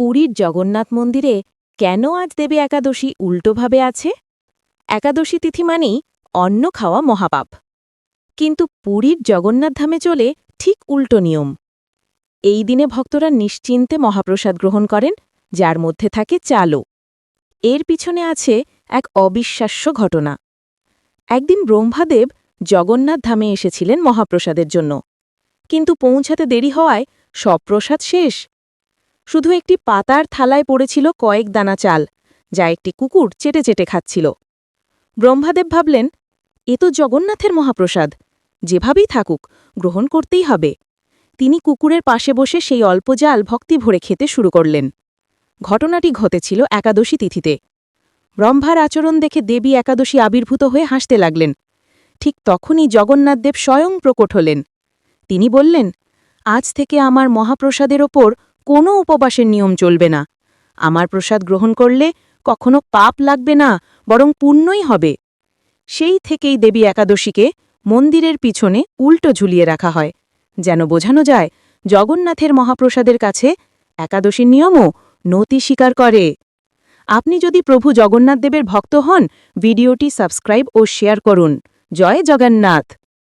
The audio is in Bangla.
পুরীর জগন্নাথ মন্দিরে কেন আজ দেবী একাদশী উল্টোভাবে আছে? একাদশী তিথি মানেই অন্ন খাওয়া মহাপাপ। কিন্তু পুরীর জগন্নাথ ধামে চলে ঠিক উল্টো নিয়ম। এই দিনে ভক্তরা নিশ্চিন্তে মহাপ্রসাদ গ্রহণ করেন, যার মধ্যে থাকে চালও এর পিছনে আছে এক অবিশ্বাস্য ঘটনা। একদিন ব্রহ্মাদেব জগন্নাথ ধামে এসেছিলেন মহাপ্রসাদের জন্য। কিন্তু পৌঁছাতে দেরি হওয়ায় সব প্রসাদ শেষ শুধু একটি পাতার থালায় পড়েছিল কয়েক দানা চাল, যা একটি কুকুর চেটে চেটে খাচ্ছিল। ব্রহ্মাদেব ভাবলেন, এ তো জগন্নাথের মহাপ্রসাদ, যেভাবেই থাকুক, গ্রহণ করতেই হবে। তিনি কুকুরের পাশে বসে সেই অল্প জাল ভক্তি ভরে খেতে শুরু করলেন। ঘটনাটি ঘটেছিল একাদশী তিথিতে। ব্রহ্মার আচরণ দেখে দেবী একাদশী আবির্ভূত হয়ে হাসতে লাগলেন। ঠিক তখনই জগন্নাথদেব স্বয়ং প্রকট হলেন। তিনি বললেন, আজ থেকে আমার মহাপ্রসাদের ওপর কোনো উপবাসের নিয়ম চলবে না। আমার প্রসাদ গ্রহণ করলে কখনো পাপ লাগবে না, বরং পুণ্যই হবে। সেই থেকেই দেবী একাদশীকে মন্দিরের পিছনে উল্টো ঝুলিয়ে রাখা হয়। যেন বোঝানো যায়, জগন্নাথের মহাপ্রসাদের কাছে একাদশীর নিয়মও নতি স্বীকার করে। আপনি যদি প্রভু জগন্নাথদেবের ভক্ত হন, ভিডিওটি সাবস্ক্রাইব ও শেয়ার করুন। জয় জগন্নাথ!